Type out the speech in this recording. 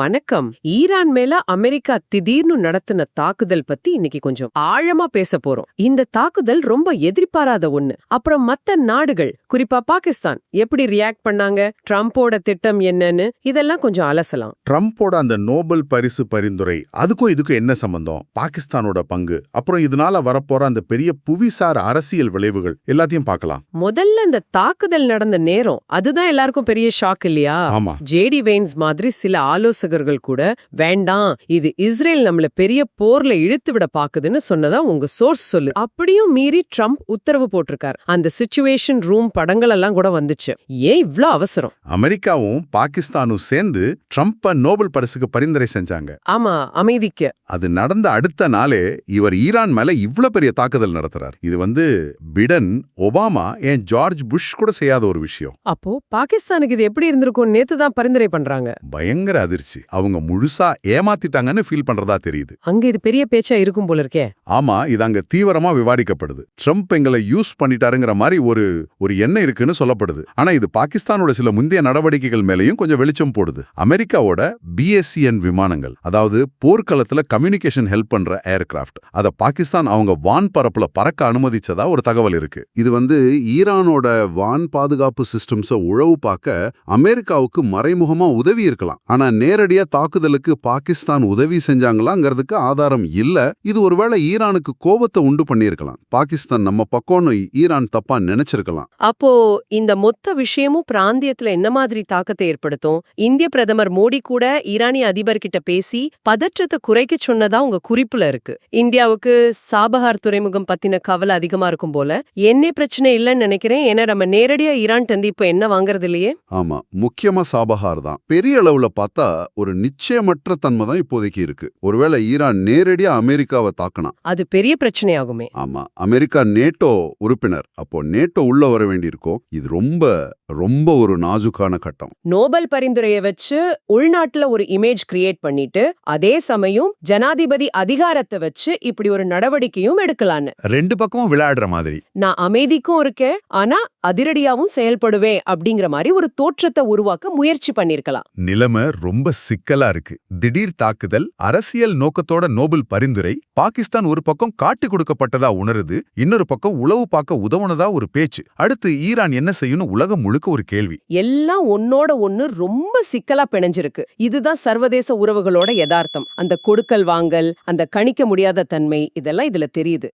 வணக்கம். ஈரான் மேல அமெரிக்கா திடீர்னு நடத்தின தாக்குதல் பத்தி இன்னைக்கு கொஞ்சம் ஆழமா பேச போறோம். இந்த தாக்குதல் ரொம்ப எதிர்பாராத ஒண்ணு. அப்புறம் மத்த நாடுகள் குறிப்பா பாகிஸ்தான் எப்படி ரியாக்ட் பண்ணாங்க? ட்ரம்போட திட்டம் என்னன்னு இதெல்லாம் கொஞ்சம் அலசலாம். ட்ரம்ப்போட அந்த நோபல் பரிசு பரிந்துரை அதுக்கும் இதுக்கும் என்ன சம்பந்தம்? பாகிஸ்தானோட பங்கு அப்புறம் இதனால வரப்போற அந்த பெரிய புவிசார் அரசியல் விளைவுகள் எல்லாத்தையும் பார்க்கலாம். முதல்ல இந்த தாக்குதல் நடந்த நேரம் அதுதான் எல்லாருக்கும் பெரிய ஷாக் இல்லையா? ஆமா. ஜேடி வெயின்ஸ் மாதிரி சில ஆலோசகர்கள் கூட வேண்டாம் இது இஸ்ரேல் நம்மள பெரிய போர்ல இழுத்து விட பாக்குதுன்னு சொன்னதா உங்க சோர்ஸ் சொல்லு. அப்படியும் மீறி ட்ரம்ப் உத்தரவு போட்டிருக்கார். அந்த சிச்சுவேஷன் ரூம் படங்கள் எல்லாம் கூட வந்துச்சு. ஏன் இவ்ளோ அவசரம்? அமெரிக்காவும் பாகிஸ்தானும் சேர்ந்து ட்ரம்ப்ப நோபல் பரிசுக்கு பரிந்துரை செஞ்சாங்க. ஆமா அமைதிக்கு. அது நடந்த அடுத்த நாளே இவர் ஈரான் மேல இவ்ளோ பெரிய தாக்குதல் நடத்துறார். இது வந்து பிடன் ஒபாமா ஏன் ஜார்ஜ் புஷ் கூட செய்யாத ஒரு விஷயம். அப்போ பாகிஸ்தானுக்கு இது எப்படி இருந்திருக்கும் நேத்து தான் பரிந்துரை பண்றாங்க. பயங்கர அதிர்ச்சி. அவங்க முழுசா ஏமாத்திட்டாங்கன்னு ஃபீல் பண்றதா தெரியுது. அங்க இது பெரிய பேச்சா இருக்கும் போல இருக்கே. ஆமா இது அங்க தீவிரமா விவாதிக்கப்படுது. ட்ரம்ப் எங்களை யூஸ் பண்ணிட்டாருங்கிற மாதிரி ஒரு ஒரு எண்ணம் இருக்குன்னு சொல்லப்படுது. ஆனா இது பாகிஸ்தானோட சில முந்தைய நடவடிக்கைகள் மேலயும் கொஞ்சம் வெளிச்சம் போடுது. அமெரிக்காவோட பிஎஸ்சிஎன் விமானங்கள் அதாவது போர்க்களத்துல கம்யூனிகேஷன் ஹெல்ப் பண்ற ஏர்கிராஃப்ட் அத பாகிஸ்தான் அவங்க வான் பரப்புல பறக்க அனுமதிச்சதா ஒரு தகவல் இருக்கு. இது வந்து ஈரானோட வான் பாதுகாப்பு சிஸ்டம்ஸ உழவு பார்க்க அமெரிக்காவுக்கு மறைமுகமா உதவி இருக்கலாம். ஆனா நேரடியா தாக்குதலுக்கு பாகிஸ்தான் உதவி செஞ்சாங்களாங்கிறதுக்கு ஆதாரம் இல்ல. இது ஒருவேளை ஈரானுக்கு கோபத்தை உண்டு பண்ணியிருக்கலாம். பாகிஸ்தான் நம்ம பக்கம்னு ஈரான் தப்பா நினைச்சிருக்கலாம். அப்போ இந்த மொத்த விஷயமும் பிராந்தியத்துல என்ன மாதிரி தாக்கத்தை ஏற்படுத்தும்? இந்திய பிரதமர் மோடி கூட ஈரானிய அதிபர் கிட்ட பேசி பதற்றத்தை குறைக்க சொன்னதா உங்க குறிப்புல இருக்கு. இந்தியாவுக்கு சாபஹார் துறைமுகம் பத்தின கவலை அதிகமா இருக்கும் போல என்ன பிரச்சனை இல்லைன்னு நினைக்கிறேன். ஏன்னா நம்ம நேரடியா ஈரான் டந்து இப்போ என்ன வாங்குறது இல்லையே? ஆமா முக்கியமா சாபஹார் தான். பெரிய அளவுல பார்த்தா ஒரு நிச்சயமற்ற தன்மை தான் இப்போதைக்கு இருக்கு. ஒருவேளை ஈரான் நேரடியா அமெரிக்காவை தாக்கினா. அது பெரிய பிரச்சனையாகுமே. ஆமா. அமெரிக்கா நேட்டோ உறுப்பினர். அப்போ நேட்டோ உள்ள வர வேண்டியிருக்கும் இது ரொம்ப ரொம்ப ஒரு நாஜுக்கான கட்டம். நோபல் பரிந்துரையை வச்சு உள்நாட்டுல ஒரு இமேஜ் கிரியேட் பண்ணிட்டு அதே சமயம் ஜனாதிபதி அதிகாரத்தை வச்சு இப்படி ஒரு நடவடிக்கையும் எடுக்கலான்னு. ரெண்டு பக்கமும் விளையாடுற மாதிரி. நான் அமைதிக்கும் இருக்கேன் ஆனா அதிரடியாவும் செயல்படுவேன் அப்படிங்கிற மாதிரி ஒரு தோற்றத்தை உருவாக்க முயற்சி பண்ணிருக்கலாம். நிலைமை ரொம்ப சிக்கலா இருக்கு. திடீர் தாக்குதல் அரசியல் நோக்கத்தோட நோபல் பரிந்துரை பாகிஸ்தான் ஒரு பக்கம் காட்டி கொடுக்கப்பட்டதா உணருது இன்னொரு பக்கம் உளவு பார்க்க உதவுனதா ஒரு பேச்சு. அடுத்து ஈரான் என்ன செய்யணும் உலகம் முழுக்க ஒரு கேள்வி. எல்லாம் ஒன்னோட ஒன்னு ரொம்ப சிக்கலா பிணைஞ்சிருக்கு. இதுதான் சர்வதேச உறவுகளோட யதார்த்தம். அந்த கொடுக்கல் வாங்கல் அந்த கணிக்க முடியாத தன்மை இதெல்லாம் இதுல தெரியுது.